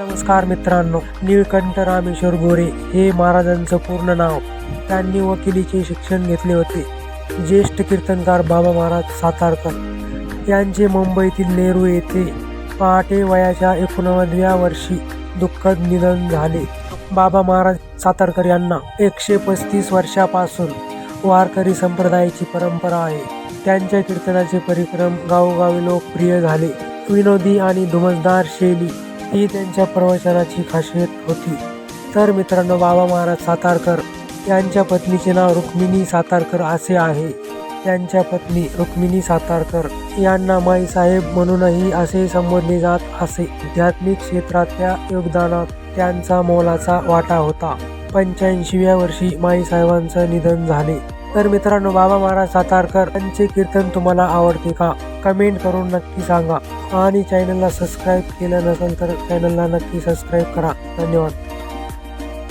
नमस्कार मित्रांनो नीळकंठ रामेश्वर गोरे. हे महाराजांचं पूर्ण नाव. त्यांनी वकिलीचे शिक्षण घेतले होते. ज्येष्ठ कीर्तनकार बाबा महाराज सातारकर. यांचे मुंबईतील नेहरू येथे पहाटे वयाच्या एकोणनव्वदव्या वर्षी दुःखद निधन झाले. बाबा महाराज सातारकर यांना एकशे पस्तीस वर्षापासून वारकरी संप्रदायाची परंपरा आहे. त्यांच्या कीर्तनाचे परिक्रम गावोगावी लोकप्रिय झाले. विनोदी आणि धुमसदार शैली ही त्यांच्या प्रवचनाची खासियत होती. तर मित्रांनो बाबा महाराज सातारकर यांच्या पत्नीचे नाव रुक्मिणी सातारकर असे आहे. त्यांच्या पत्नी रुक्मिणी सातारकर यांना माईसाहेब म्हणूनही असे संबोधले जात असे. आध्यात्मिक क्षेत्रातल्या योगदानात त्यांचा मोलाचा वाटा होता. पंच्याऐंशीव्या वर्षी माईसाहेबांचं निधन झाले. तर मित्रांनो बाबा महाराज सातारकर यांचे कीर्तन तुम्हाला आवडते का? कमेंट करून नक्की सांगा. आणि चॅनलला सबस्क्राईब केलं नसेल तर चॅनलला नक्की सबस्क्राईब करा. धन्यवाद.